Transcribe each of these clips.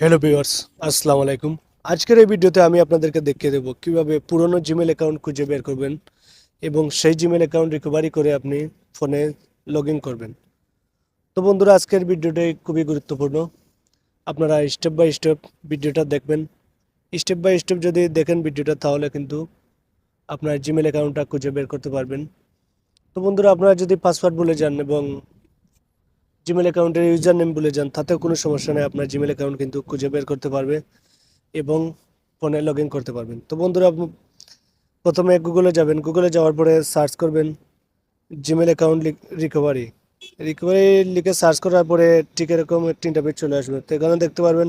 Hello viewers আসসালামু আলাইকুম। আজকের এই ভিডিওতে আমি আপনাদেরকে দেখিয়ে দেবো কীভাবে পুরনো জিমেল অ্যাকাউন্ট খুঁজে বের করবেন এবং সেই জিমেল অ্যাকাউন্ট রিকভারি করে আপনি ফোনে লগ করবেন। তো বন্ধুরা, আজকের ভিডিওটাই খুবই গুরুত্বপূর্ণ। আপনারা স্টেপ বাই স্টেপ ভিডিওটা দেখবেন। স্টেপ বাই স্টেপ যদি দেখেন ভিডিওটা, তাহলে কিন্তু আপনার জিমেল অ্যাকাউন্টটা খুঁজে বের করতে পারবেন। তো বন্ধুরা, আপনারা যদি পাসওয়ার্ড ভুলে যান এবং জিমেল অ্যাকাউন্টের ইউজার নেম ভুলে যান, তাতেও কোনো সমস্যা নেই, আপনার জিমেল অ্যাকাউন্ট কিন্তু খুঁজে বের করতে পারবে এবং ফোনে লগ ইন করতে পারবেন। তো বন্ধুরা প্রথমে গুগলে যাবেন। গুগলে যাওয়ার পরে সার্চ করবেন জিমেল অ্যাকাউন্ট রিকভারি রিকভারি লিখে সার্চ করার পরে ঠিক এরকম একটি ইন্টারভিউ চলে আসবে। তো এখানে দেখতে পারবেন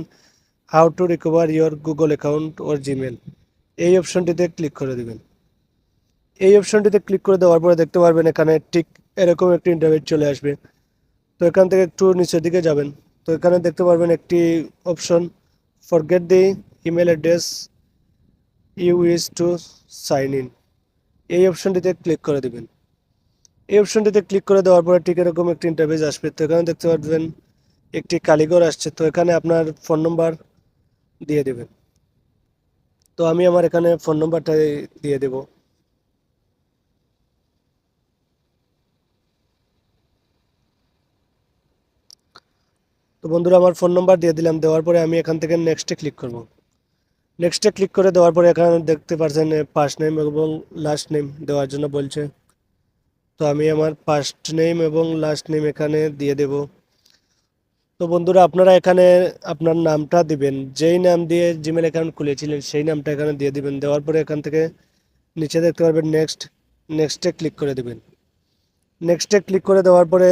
how to recover your Google account or Gmail এই অপশনটিতে ক্লিক করে দেবেন। এই অপশনটিতে ক্লিক করে দেওয়ার পরে দেখতে পারবেন এখানে ঠিক এরকম একটি ইন্টারভিউ চলে আসবে। তো এখান থেকে একটু নিচের দিকে যাবেন। তো এখানে দেখতে পারবেন একটি option forget the email address you is to sign in এই অপশনটিতে ক্লিক করে দেবেন। এই অপশনটিতে ক্লিক করে দেওয়ার পরে ঠিক এরকম একটি ইন্টারভিউজ আসবে। তো এখানে দেখতে পারবেন একটি কালিগর আসছে। তো এখানে আপনার ফোন নম্বর দিয়ে দেবেন। তো আমি আমার এখানে ফোন নম্বরটা দিয়ে দেবো। তো বন্ধুরা, আমার ফোন নাম্বার দিয়ে দিলাম। দেওয়ার পরে আমি এখান থেকে নেক্সটে ক্লিক করব। নেক্সটে ক্লিক করে দেওয়ার পরে এখানে দেখতে পাচ্ছেন ফার্স্ট নেম এবং লাস্ট নেম দেওয়ার জন্য বলছে। তো আমি আমার ফার্স্ট নেম এবং লাস্ট নেম এখানে দিয়ে দেব। তো বন্ধুরা, আপনারা এখানে আপনার নামটা দিবেন। যেই নাম দিয়ে জিমেল অ্যাকাউন্ট খুলেছিলেন, সেই নামটা এখানে দিয়ে দিবেন। দেওয়ার পরে এখান থেকে নিচে দেখতে পারবেন নেক্সট নেক্সটে ক্লিক করে দেবেন। নেক্সটে ক্লিক করে দেওয়ার পরে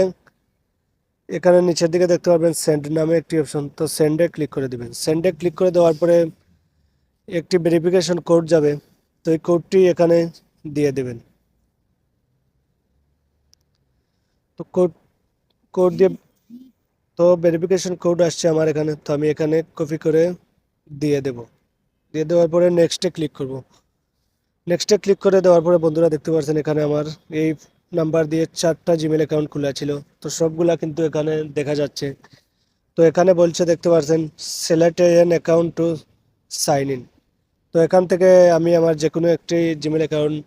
এখানে নিচের দিকে দেখতে পারবেন সেন্ড নামে একটি অপশন তো সেন্ডে ক্লিক করে দিবেন। সেন্ডে ক্লিক করে দেওয়ার পরে একটি ভেরিফিকেশন কোড যাবে, তো এই কোডটি এখানে দিয়ে দেবেন। তো কোড কোড দিয়ে, তো ভেরিফিকেশন কোড আসছে আমার এখানে, তো আমি এখানে কপি করে দিয়ে দেব। দিয়ে দেওয়ার পরে নেক্সটে ক্লিক করব। নেক্সটে ক্লিক করে দেওয়ার পরে বন্ধুরা দেখতে পাচ্ছেন এখানে আমার এই নাম্বার দিয়ে চারটা জিমেল অ্যাকাউন্ট খোলা ছিল। তো সবগুলা কিন্তু এখানে দেখা যাচ্ছে। তো এখানে বলছে, দেখতে পাচ্ছেন select an account to sign in তো এখান থেকে আমি আমার যে কোনো একটি জিমেল অ্যাকাউন্ট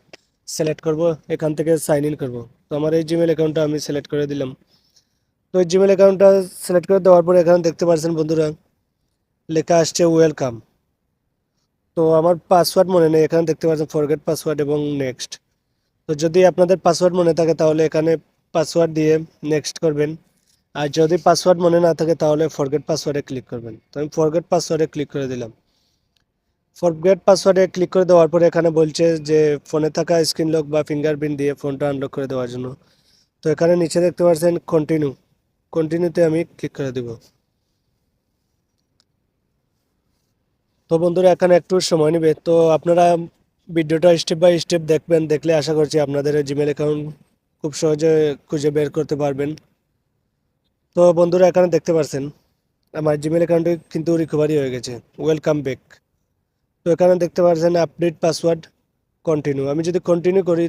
সিলেক্ট করব, এখান থেকে সাইন ইন করব। তো আমার এই জিমেল অ্যাকাউন্টটা আমি সিলেক্ট করে দিলাম। তো এই জিমেল অ্যাকাউন্টটা সিলেক্ট করে দেওয়ার পরে এখানে দেখতে পাচ্ছেন বন্ধুরা, লেখা আসছে ওয়েলকাম তো আমার পাসওয়ার্ড মনে নেই, এখানে দেখতে পাচ্ছেন ফরগেট পাসওয়ার্ড এবং নেক্সট তো যদি আপনাদের পাসওয়ার্ড মনে থাকে তাহলে এখানে পাসওয়ার্ড দিয়ে নেক্সট করবেন। আর যদি পাসওয়ার্ড মনে না থাকে তাহলে ফরগেট পাসওয়ার্ডে ক্লিক করবেন। তো আমি ফরগেট পাসওয়ার্ডে ক্লিক করে দিলাম। ফরগেট পাসওয়ার্ডে ক্লিক করে দেওয়ার পরে এখানে বলছে যে ফোনে থাকা স্ক্রিন লক বা ফিঙ্গারপ্রিন্ট দিয়ে ফোনটা আনলক করে দেওয়ার জন্য। তো এখানে নিচে দেখতে পাচ্ছেন কন্টিনিউ কন্টিনিউতে আমি ক্লিক করে দেব। তো বন্ধুরা এখানে একটু সময় নেবে। তো আপনারা ভিডিওটা স্টেপ বাই স্টেপ দেখবেন, দেখলে আশা করছি আপনাদের জিমেল অ্যাকাউন্ট খুব সহজে খুঁজে বের করতে পারবেন। তো বন্ধুরা, এখানে দেখতে পাচ্ছেন আমার জিমেল অ্যাকাউন্টে কিন্তু রিকভারি হয়ে গেছে। ওয়েলকাম ব্যাক তো এখানে দেখতে পাচ্ছেন আপডেট পাসওয়ার্ড কন্টিনিউ আমি যদি কন্টিনিউ করি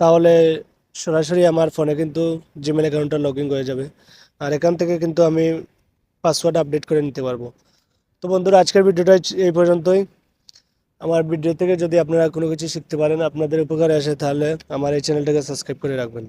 তাহলে সরাসরি আমার ফোনে কিন্তু জিমেল অ্যাকাউন্টটা লগ ইন হয়ে যাবে। আর এখান থেকে কিন্তু আমি পাসওয়ার্ড আপডেট করে নিতে পারব। তো বন্ধুরা, আজকের ভিডিওটা এই পর্যন্তই। আমার ভিডিও থেকে যদি আপনারা কোনো কিছু শিখতে পারেন, আপনাদের উপকারে আসে, তাহলে আমার এই চ্যানেলটাকে সাবস্ক্রাইব করে রাখবেন।